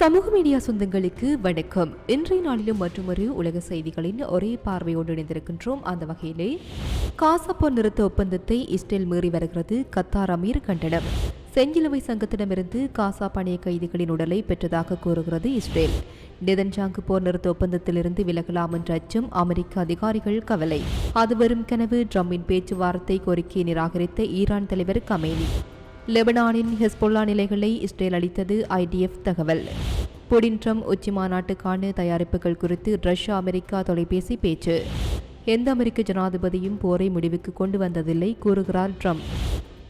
சமூக மீடியா சொந்தங்களுக்கு வணக்கம். இன்றைய நாளிலும் மற்றொரு உலக செய்திகளின் ஒரே பார்வையோடு இணைந்திருக்கின்றோம். அந்த வகையிலே காசப்போர் நிறுத்த ஒப்பந்தத்தை இஸ்ரேல் மீறி வருகிறது கத்தார் அமீர் கண்டனம். செஞ்சிலுவை சங்கத்திடமிருந்து காசா பணிய கைதிகளின் உடலை பெற்றதாக கூறுகிறது இஸ்ரேல். நெதன்ஜாங்கு போர் நிறுத்த ஒப்பந்தத்திலிருந்து விலகலாம் என்ற அச்சம் அமெரிக்க அதிகாரிகள் கவலை. அது வரும் கனவு ட்ரம்பின் பேச்சுவார்த்தை கோரிக்கையை நிராகரித்த ஈரான் தலைவர் கமேனி. லெபனானின் ஹெஸ்பொல்லா நிலைகளை இஸ்ரேல் அளித்தது ஐடிஎஃப் தகவல். புடின் ட்ரம்ப் உச்சி மாநாட்டுக்கான தயாரிப்புகள் குறித்து ரஷ்யா அமெரிக்கா தொலைபேசி பேச்சு. எந்த அமெரிக்க ஜனாதிபதியும் போரை முடிவுக்கு கொண்டு வந்ததில்லை கூறுகிறார் ட்ரம்ப்.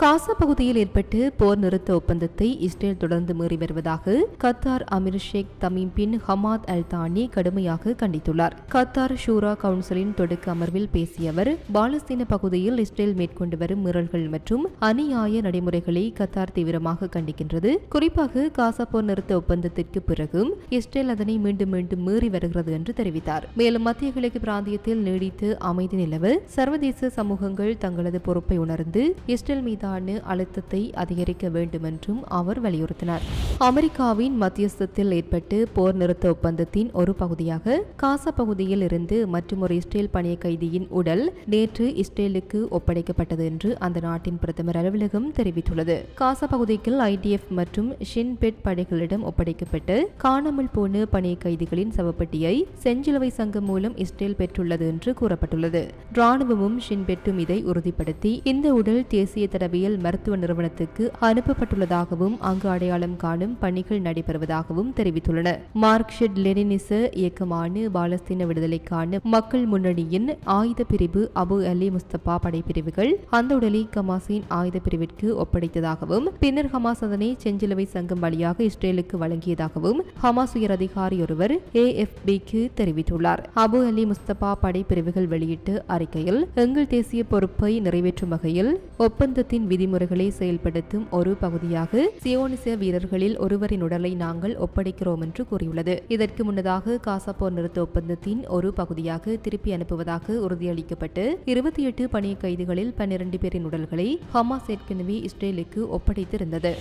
காசா பகுதியில் ஏற்பட்டு போர் நிறுத்த ஒப்பந்தத்தை இஸ்ரேல் தொடர்ந்து மீறி வருவதாக Qatar Emir Sheikh Tamim bin Hamad Al Thani கடுமையாக கண்டித்துள்ளார். கத்தார் ஷூரா கவுன்சிலின் தொடக்க அமர்வில் பேசிய அவர் பாலஸ்தீன பகுதியில் இஸ்ரேல் மேற்கொண்டு வரும் மீறல்கள் மற்றும் அநியாய நடைமுறைகளை கத்தார் தீவிரமாக கண்டிக்கின்றது. குறிப்பாக காசா போர் நிறுத்த ஒப்பந்தத்திற்கு பிறகும் இஸ்ரேல் அதனை மீண்டும் மீண்டும் மீறி வருகிறது என்று தெரிவித்தார். மேலும் மத்திய கிழக்கு பிராந்தியத்தில் நீடித்து அமைதி நிலவு சர்வதேச சமூகங்கள் தங்களது பொறுப்பை உணர்ந்து இஸ்ரேல் மீது மீதான அழுத்தத்தை அதிகரிக்க வேண்டுமென்றும் அவர் வலியுறுத்தினார். அமெரிக்காவின் மத்தியஸ்தத்தில் ஏற்பட்டு போர் நிறுத்த ஒப்பந்தத்தின் ஒரு பகுதியாக காசா பகுதியில் இருந்து மற்றொரு இஸ்ரேல் பணிய கைதியின் உடல் நேற்று இஸ்ரேலுக்கு ஒப்படைக்கப்பட்டது என்று அந்த நாட்டின் பிரதமர் அலுவலகம் தெரிவித்துள்ளது. காசா பகுதிக்கு ஐடிஎஃப் மற்றும் ஷின்பெட் படைகளிடம் ஒப்படைக்கப்பட்டு காணாமல் போன பணிய கைதிகளின் சவப்பட்டியை செஞ்சிலுவை சங்கம் மூலம் இஸ்ரேல் பெற்றுள்ளது என்று கூறப்பட்டுள்ளது. ராணுவமும் ஷின்பெட்டும் இதை உறுதிப்படுத்தி இந்த உடல் தேசிய தடவை தடவியல் மருத்துவ நிறுவனத்துக்கு அனுப்பப்பட்டுள்ளதாகவும் அங்கு அடையாளம் காணும் பணிகள் நடைபெறுவதாகவும் தெரிவித்துள்ளன. மார்க்ஷெட் லெனினிச இயக்கமான பாலஸ்தீன விடுதலைக்கான மக்கள் முன்னணியின் ஆயுத பிரிவு அபு அலி முஸ்தபா படைப்பிரிவுகள் அந்த உடலை ஹமாஸின் ஆயுத பிரிவிற்கு ஒப்படைத்ததாகவும் பின்னர் ஹமாஸ் அதனை செஞ்சிலுவை சங்கம் வழியாக இஸ்ரேலுக்கு வழங்கியதாகவும் ஹமாஸ் உயர் அதிகாரி ஒருவர் ஏஎஃப்பிக்கு தெரிவித்துள்ளார். அபு அலி முஸ்தபா படைப்பிரிவுகள் வெளியிட்டு அறிக்கையில் எங்கள் தேசிய பொறுப்பை நிறைவேற்றும் வகையில் ஒப்பந்தத்தின் விதிமுறைகளை செயல்படுத்தும் ஒரு பகுதியாக சியோனிச வீரர்களில் ஒருவரின் உடலை நாங்கள் ஒப்படைக்கிறோம் என்று கூறியுள்ளது. இதற்கு முன்னதாக காசா போர் நிறுத்த ஒப்பந்தத்தின் ஒரு பகுதியாக திருப்பி அனுப்புவதாக உறுதியளிக்கப்பட்டு இருபத்தி எட்டு பணி கைதிகளில் பன்னிரண்டு பேரின் உடல்களை ஹமாஸ் ஏற்கனவே இஸ்ரேலுக்கு ஒப்படைத்திருந்தது.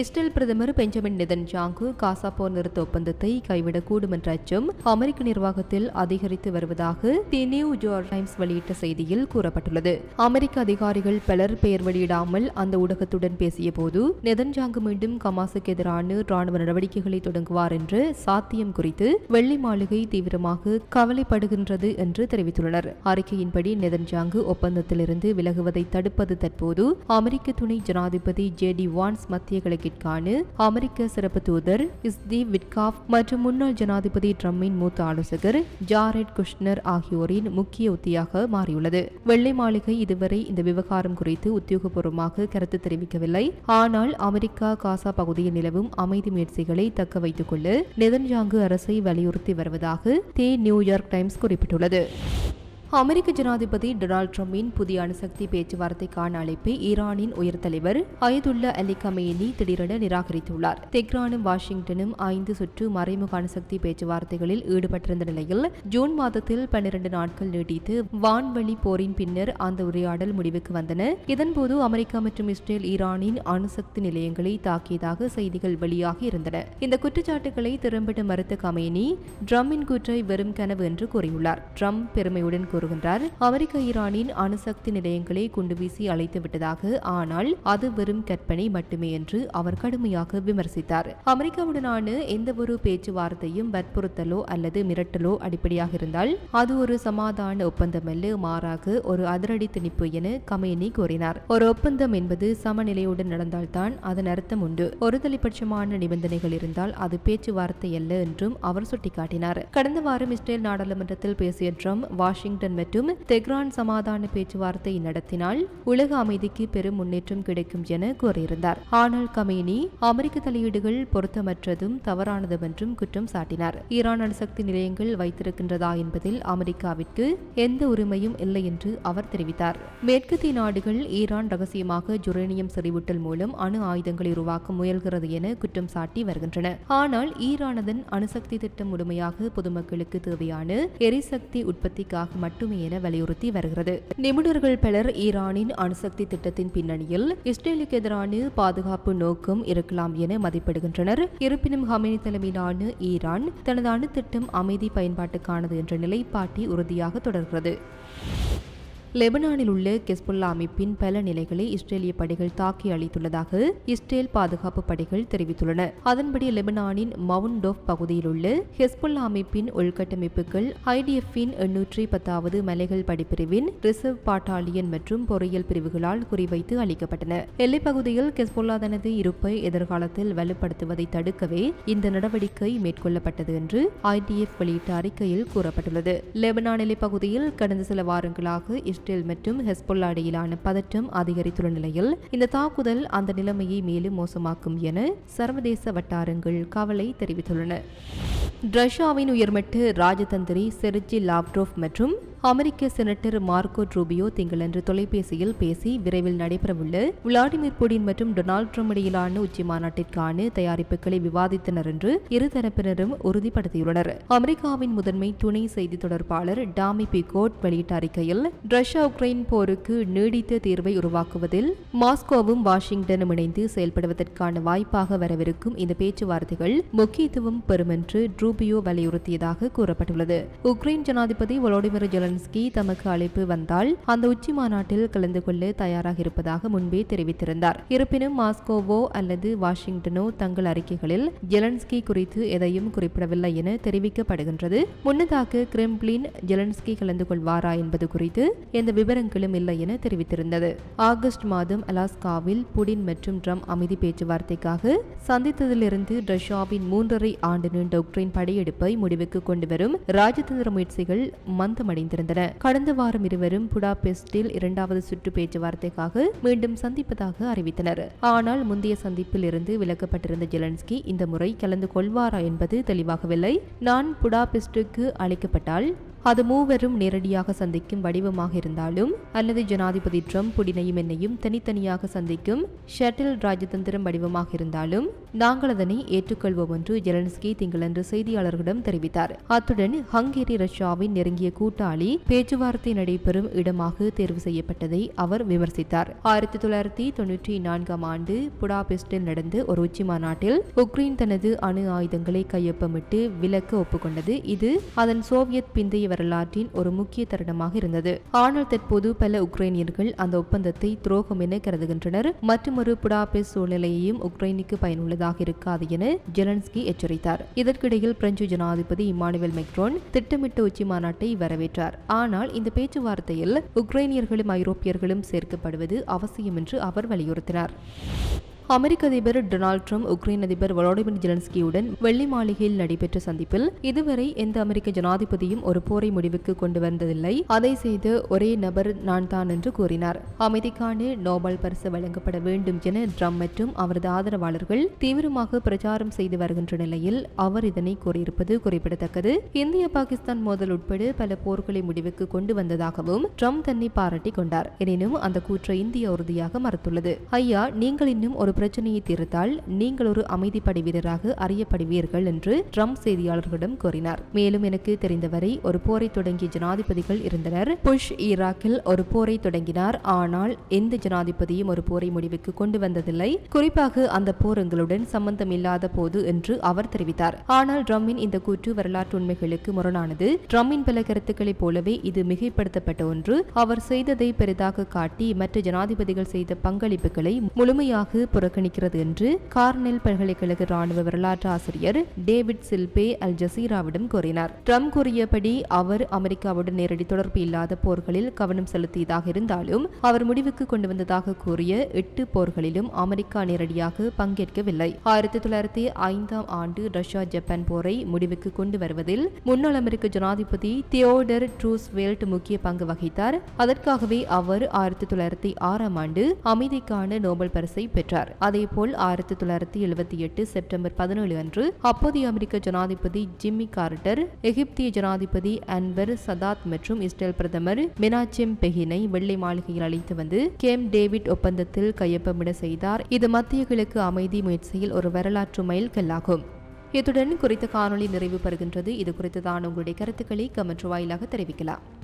இஸ்ரேல் பிரதமர் பெஞ்சமின் நெதன்ஜாங்கு காசா போர் நிறுத்த ஒப்பந்தத்தை கைவிடக்கூடும் என்ற அச்சம் அமெரிக்க நிர்வாகத்தில் அதிகரித்து வருவதாக தி நியூ ஜோர் டைம்ஸ் வெளியிட்ட செய்தியில் கூறப்பட்டுள்ளது. அமெரிக்க அதிகாரிகள் பலர் பெயர் வெளியிட விடாமல் அந்த ஊடகத்துடன் பேசிய போது நெதன்ஜாங்கு மீண்டும் கமாசுக்கு எதிரான ராணுவ நடவடிக்கைகளை தொடங்குவார் என்ற சாத்தியம் குறித்து வெள்ளை மாளிகை தீவிரமாக கவலைப்படுகின்றது என்று தெரிவித்துள்ளனர். அறிக்கையின்படி நெதன்ஜாங்கு ஒப்பந்தத்திலிருந்து விலகுவதை தடுப்பது தற்போது அமெரிக்க துணை ஜனாதிபதி ஜே டி வான்ஸ் மத்திய கிழக்கிற்கான அமெரிக்க சிறப்பு தூதர் இஸ்தி விட்காஃப் மற்றும் முன்னாள் ஜனாதிபதி ட்ரம்பின் மூத்த ஆலோசகர் ஜாரெட் குஷ்னர் ஆகியோரின் முக்கிய உத்தியாக மாறியுள்ளது. வெள்ளை மாளிகை இதுவரை இந்த விவகாரம் குறித்து உத்தியோகபூர்வ உத்தியோகபூர்வமாக கருத்து தெரிவிக்கவில்லை. ஆனால் அமெரிக்கா காசா பகுதியில் நிலவும் அமைதி முயற்சிகளை தக்க வைத்துக் கொள்ள நெதன்ஜாங்கு அரசை வலியுறுத்தி வருவதாக தி நியூயார்க் டைம்ஸ் குறிப்பிட்டுள்ளது. அமெரிக்க ஜனாதிபதி டொனால்ட் ட்ரம்பின் புதிய அணுசக்தி பேச்சுவார்த்தைக்கான அழைப்பை ஈரானின் உயர் தலைவர் அயதுல்லா அலி கமேனி திடீரென நிராகரித்துள்ளார். தெஹ்ரானும் வாஷிங்டனும் ஐந்து சுற்று மறைமுக அணுசக்தி பேச்சுவார்த்தைகளில் ஈடுபட்டிருந்த நிலையில் ஜூன் மாதத்தில் பன்னிரண்டு நாட்கள் நீடித்து வான்வழி போரின் பின்னர் அந்த உரையாடல் முடிவுக்கு வந்தன. இதன்போது அமெரிக்கா மற்றும் இஸ்ரேல் ஈரானின் அணுசக்தி நிலையங்களை தாக்கியதாக செய்திகள் வெளியாகி இருந்தன. இந்த குற்றச்சாட்டுகளை திறம்பட மறுத்த கமேனி ட்ரம்பின் கூற்றை வெறும் கனவு என்று கூறியுள்ளார். ட்ரம்ப் பெருமையுடன் கூறுகின்றார். அமெரிக்க ஈரானின் அணுசக்தி நிலையங்களை குண்டு வீசி அழைத்து விட்டதாக ஆனால் அது வெறும் கற்பனை மட்டுமே என்று அவர் கடுமையாக விமர்சித்தார். அமெரிக்காவுடனான எந்த ஒரு பேச்சுவார்த்தையும் வற்புறுத்தலோ அல்லது மிரட்டலோ அடிப்படையாக இருந்தால் அது ஒரு சமாதான ஒப்பந்தம் அல்ல மாறாக ஒரு அதிரடி திணிப்பு என கமேனி கூறினார். ஒரு ஒப்பந்தம் என்பது சமநிலையுடன் நடந்தால்தான் அதன் அர்த்தம் உண்டு. ஒரு தலைப்பட்சமான நிபந்தனைகள் இருந்தால் அது பேச்சுவார்த்தை அல்ல என்றும் அவர் சுட்டிக்காட்டினார். கடந்த வாரம் இஸ்ரேல் நாடாளுமன்றத்தில் பேசிய ட்ரம்ப் வாஷிங்டன் மற்றும் தெஹ்ரான் சமாதான பேச்சுவார்த்தை நடத்தினால் உலக அமைதிக்கு பெரும் முன்னேற்றம் கிடைக்கும் என கூறியிருந்தார். ஆனால் கமேனி அமெரிக்க தலையீடுகள் பொருத்தமற்றதும் தவறானதும் என்றும் குற்றம் சாட்டினார். ஈரான் அணுசக்தி நிலையங்கள் வைத்திருக்கின்றதா என்பதில் அமெரிக்காவிற்கு எந்த உரிமையும் இல்லை என்று அவர் தெரிவித்தார். மேற்கத்திய நாடுகள் ஈரான் ரகசியமாக ஜுரேனியம் செறிவூட்டல் மூலம் அணு ஆயுதங்களை உருவாக்க முயல்கிறது என குற்றம் சாட்டி வருகின்றன. ஆனால் ஈரானதன் அணுசக்தி திட்டம் முழுமையாக பொதுமக்களுக்கு தேவையான எரிசக்தி உற்பத்திக்காக மட்டும் மட்டுமே என வலியுறுத்தி வருகிறது. நிபுணர்கள் பலர் ஈரானின் அணுசக்தி திட்டத்தின் பின்னணியில் இஸ்ரேலுக்கு எதிரான பாதுகாப்பு நோக்கம் இருக்கலாம் என மதிப்பிடுகின்றனர். இருப்பினும் ஹமேனி தலைமையிலான ஈரான் தனது அணு திட்டம் அமைதி பயன்பாட்டுக்கானது என்ற நிலைப்பாட்டை உறுதியாக தொடர்கிறது. லெபனானில் உள்ள கெஸ்புல்லா அமைப்பின் பல நிலைகளை இஸ்ரேலிய படைகள் தாக்கி அளித்துள்ளதாக இஸ்ரேல் பாதுகாப்பு படைகள் தெரிவித்துள்ளன. அதன்படி லெபனானின் மவுண்டோப் பகுதியில் உள்ள ஹெஸ்புல்லா அமைப்பின் உள்கட்டமைப்புகள் ஐடிஎஃப்பின் எண்ணூற்றி பத்தாவது மலைகள் படிப்பிரிவின் ரிசர்வ் பாட்டாலியன் மற்றும் பொறியியல் பிரிவுகளால் குறிவைத்து அளிக்கப்பட்டன. எல்லைப்பகுதியில் கெஸ்புல்லா தனது இருப்பை எதிர்காலத்தில் வலுப்படுத்துவதை தடுக்கவே இந்த நடவடிக்கை மேற்கொள்ளப்பட்டது என்று ஐடிஎஃப் வெளியிட்ட அறிக்கையில் கூறப்பட்டுள்ளது. லெபனான் எல்லைப்பகுதியில் கடந்த சில வாரங்களாக இஸ்ரேல் மற்றும் ஹெஸ்பொல்லா இடையிலான பதற்றம் அதிகரித்துள்ள நிலையில் இந்த தாக்குதல் அந்த நிலைமையை மேலும் மோசமாக்கும் என சர்வதேச வட்டாரங்கள் கவலை தெரிவித்துள்ளன. ரஷ்யாவின் உயர்மட்ட ராஜதந்திரி செர்ஜி லாவ்ரோவ் மற்றும் அமெரிக்க செனட்டர் மார்க்கோ ட்ரூபியோ திங்களன்று தொலைபேசியில் பேசி விரைவில் நடைபெறவுள்ள விளாடிமிர் புடின் மற்றும் டொனால்ட் ட்ரம்ப் இடையிலான உச்சி மாநாட்டிற்கான தயாரிப்புகளை விவாதித்தனர் என்று இருதரப்பினரும் உறுதிப்படுத்தியுள்ளனர். அமெரிக்காவின் முதன்மை துணை செய்தி தொடர்பாளர் டாமி பிகோட் வெளியிட்ட அறிக்கையில் ரஷ்யா உக்ரைன் போருக்கு நீடித்த தீர்வை உருவாக்குவதில் மாஸ்கோவும் வாஷிங்டனும் இணைந்து செயல்படுவதற்கான வாய்ப்பாக வரவிருக்கும் இந்த பேச்சுவார்த்தைகள் முக்கியத்துவம் பெறும் என்று ட்ரூபியோ வலியுறுத்தியதாக கூறப்பட்டுள்ளது. உக்ரைன் ஜனாதிபதி வொலோடிமிர் ஜெலன்ஸ்கி தமக்கு அழைப்பு வந்தால் அந்த உச்சி மாநாட்டில் கலந்து கொள்ள தயாராக இருப்பதாக முன்பே தெரிவித்திருந்தார். இருப்பினும் மாஸ்கோவோ அல்லது வாஷிங்டனோ தங்கள் அறிக்கைகளில் ஜெலன்ஸ்கி குறித்து எதையும் குறிப்பிடவில்லை என தெரிவிக்கப்படுகின்றது. முன்னதாக கிரெம்ளின் ஜெலன்ஸ்கி கலந்து கொள்வாரா என்பது குறித்து எந்த விவரங்களும் இல்லை என தெரிவித்திருந்தது. ஆகஸ்ட் மாதம் அலாஸ்காவில் புடின் மற்றும் ட்ரம்ப் அமைதி பேச்சுவார்த்தைக்காக சந்தித்ததிலிருந்து ரஷ்யாவின் மூன்றரை ஆண்டு நீண்ட உக்ரைன் படையெடுப்பை முடிவுக்கு கொண்டுவரும் ராஜதந்திர முயற்சிகள் மந்தமடைந்திருந்தன. கடந்த வாரம் இருவரும் புடாபெஸ்டில் இரண்டாவது சுற்று பேச்சுவார்த்தைக்காக மீண்டும் சந்திப்பதாக அறிவித்தனர். ஆனால் முந்தைய சந்திப்பில் இருந்து விலக்கப்பட்டிருந்த ஜெலன்ஸ்கி இந்த முறை கலந்து கொள்வாரா என்பது தெளிவாகவில்லை. நான் புடாபெஸ்டுக்கு அழைக்கப்பட்டால் அது மூவரும் நேரடியாக சந்திக்கும் வடிவமாக இருந்தாலும் அல்லது ஜனாதிபதி ட்ரம்ப் புடினையும் என்னையும் தனித்தனியாக சந்திக்கும் ஷட்டில் ராஜதந்திரம் வடிவமாக இருந்தாலும் நாங்கள் அதனை ஏற்றுக்கொள்வோம் என்று ஜெலன்ஸ்கி திங்களன்று செய்தியாளர்களிடம் தெரிவித்தார். அத்துடன் ஹங்கேரி ரஷ்யாவின் நெருங்கிய கூட்டாளி பேச்சுவார்த்தை நடைபெறும் இடமாக தேர்வு செய்யப்பட்டதை அவர் விமர்சித்தார். ஆயிரத்தி தொள்ளாயிரத்தி தொன்னூற்றி நான்காம் ஆண்டு புடாபெஸ்டில் நடந்த ஒரு உச்சி மாநாட்டில் உக்ரைன் தனது அணு ஆயுதங்களை கையொப்பமிட்டு விலக்க ஒப்புக்கொண்டது. இது அதன் சோவியத் பிந்தைய வரலாற்றின் ஒரு முக்கிய தருணமாக இருந்தது. ஆனால் தற்போது பல உக்ரைனியர்கள் அந்த ஒப்பந்தத்தை துரோகம் என கருதுகின்றனர். மற்றொரு புடாபெஸ் சூழ்நிலையையும் உக்ரைனுக்கு பயனுள்ளதாக இருக்காது என ஜெலன்ஸ்கி எச்சரித்தார். இதற்கிடையில் பிரெஞ்சு ஜனாதிபதி இமானுவேல் மெக்ரோன் திட்டமிட்ட உச்சி மாநாட்டை வரவேற்றார். ஆனால் இந்த பேச்சுவார்த்தையில் உக்ரைனியர்களும் ஐரோப்பியர்களும் சேர்க்கப்படுவது அவசியம் என்று அவர் வலியுறுத்தினார். அமெரிக்க அதிபர் டொனால்ட் ட்ரம்ப் உக்ரைன் அதிபர் வளோடிமிர் ஜெலன்ஸ்கியுடன் வெள்ளி மாளிகையில் நடைபெற்ற சந்திப்பில் இதுவரை எந்த அமெரிக்க ஜனாதிபதியும் ஒரு போரை முடிவுக்கு கொண்டு வந்ததில்லை. அதை செய்த ஒரே நபர் நான் தான் என்று கூறினார். அமைதிக்கான நோபல் பரிசு வழங்கப்பட வேண்டும் என ட்ரம்ப் மற்றும் அவரது ஆதரவாளர்கள் தீவிரமாக பிரச்சாரம் செய்து வருகின்ற நிலையில் அவர் இதனை கூறியிருப்பது குறிப்பிடத்தக்கது. இந்திய பாகிஸ்தான் மோதல் உட்பட பல போர்களை முடிவுக்கு கொண்டு வந்ததாகவும் ட்ரம்ப் தன்னை பாராட்டிக் கொண்டார். எனினும் அந்த கூற்றை இந்தியா உறுதியாக மறுத்துள்ளது. ஐயா நீங்கள் இன்னும் ஒரு பிரச்சனையை தீர்த்தால் நீங்கள் ஒரு அமைதிப்படை வீரராக அறியப்படுவீர்கள் என்று ட்ரம்ப் செய்தியாளர்களிடம் கூறினார். மேலும் எனக்கு தெரிந்தவரை ஒரு போரை தொடங்கிய ஜனாதிபதிகள் இருந்தனர். புஷ் ஈராக்கில் ஒரு போரை தொடங்கினார். ஆனால் எந்த ஜனாதிபதியும் ஒரு போரை முடிவுக்கு கொண்டு வந்ததில்லை. குறிப்பாக அந்த போர் எங்களுடன் சம்பந்தம் இல்லாத போது என்று அவர் தெரிவித்தார். ஆனால் ட்ரம்மின் இந்த கூற்று வரலாற்று உண்மைகளுக்கு முரணானது. ட்ரம்மின் பல கருத்துக்களைப் போலவே இது மிகைப்படுத்தப்பட்ட ஒன்று. அவர் செய்ததை பெரிதாக காட்டி மற்ற ஜனாதிபதிகள் செய்த பங்களிப்புகளை முழுமையாக புறக்கணிக்கிறது என்று கார்னெல் பல்கலைக்கழக ராணுவ வரலாற்று ஆசிரியர் டேவிட் சில்பே அல் ஜசீராவிடம் கூறினார். ட்ரம்ப் கூறியபடி அவர் அமெரிக்காவுடன் நேரடி தொடர்பு இல்லாத போர்களில் கவனம் செலுத்தியதாக இருந்தாலும் அவர் முடிவுக்கு கொண்டு வந்ததாக கூறிய எட்டு போர்களிலும் அமெரிக்கா நேரடியாக பங்கேற்கவில்லை. ஆயிரத்தி தொள்ளாயிரத்தி ஐந்தாம் ஆண்டு ரஷ்யா ஜப்பான் போரை முடிவுக்கு கொண்டு வருவதில் முன்னாள் அமெரிக்க ஜனாதிபதி தியோடர் ட்ரூஸ்வெல்ட் முக்கிய பங்கு வகித்தார். அதற்காகவே அவர் ஆயிரத்தி தொள்ளாயிரத்தி ஆறாம் ஆண்டு அமைதிக்கான நோபல் பரிசை பெற்றார். அதேபோல் ஆயிரத்தி தொள்ளாயிரத்தி எழுபத்தி எட்டு செப்டம்பர் பதினேழு அன்று அப்போதைய அமெரிக்க ஜனாதிபதி ஜிம்மி கார்டர் எகிப்திய ஜனாதிபதி அன்வர் சதாத் மற்றும் இஸ்ரேல் பிரதமர் மினாச்செம் பெஹினை வெள்ளை மாளிகையில் அழைத்து வந்து கேம் டேவிட் ஒப்பந்தத்தில் கையொப்பமிட செய்தார். இது மத்திய கிழக்கு அமைதி முயற்சியில் ஒரு வரலாற்று மைல் கல்லாகும். இத்துடன் குறித்த காணொளி நிறைவு பெறுகின்றது. இது குறித்ததான உங்களுடைய கருத்துக்களை கமெண்ட் வாயிலாக தெரிவிக்கலாம்.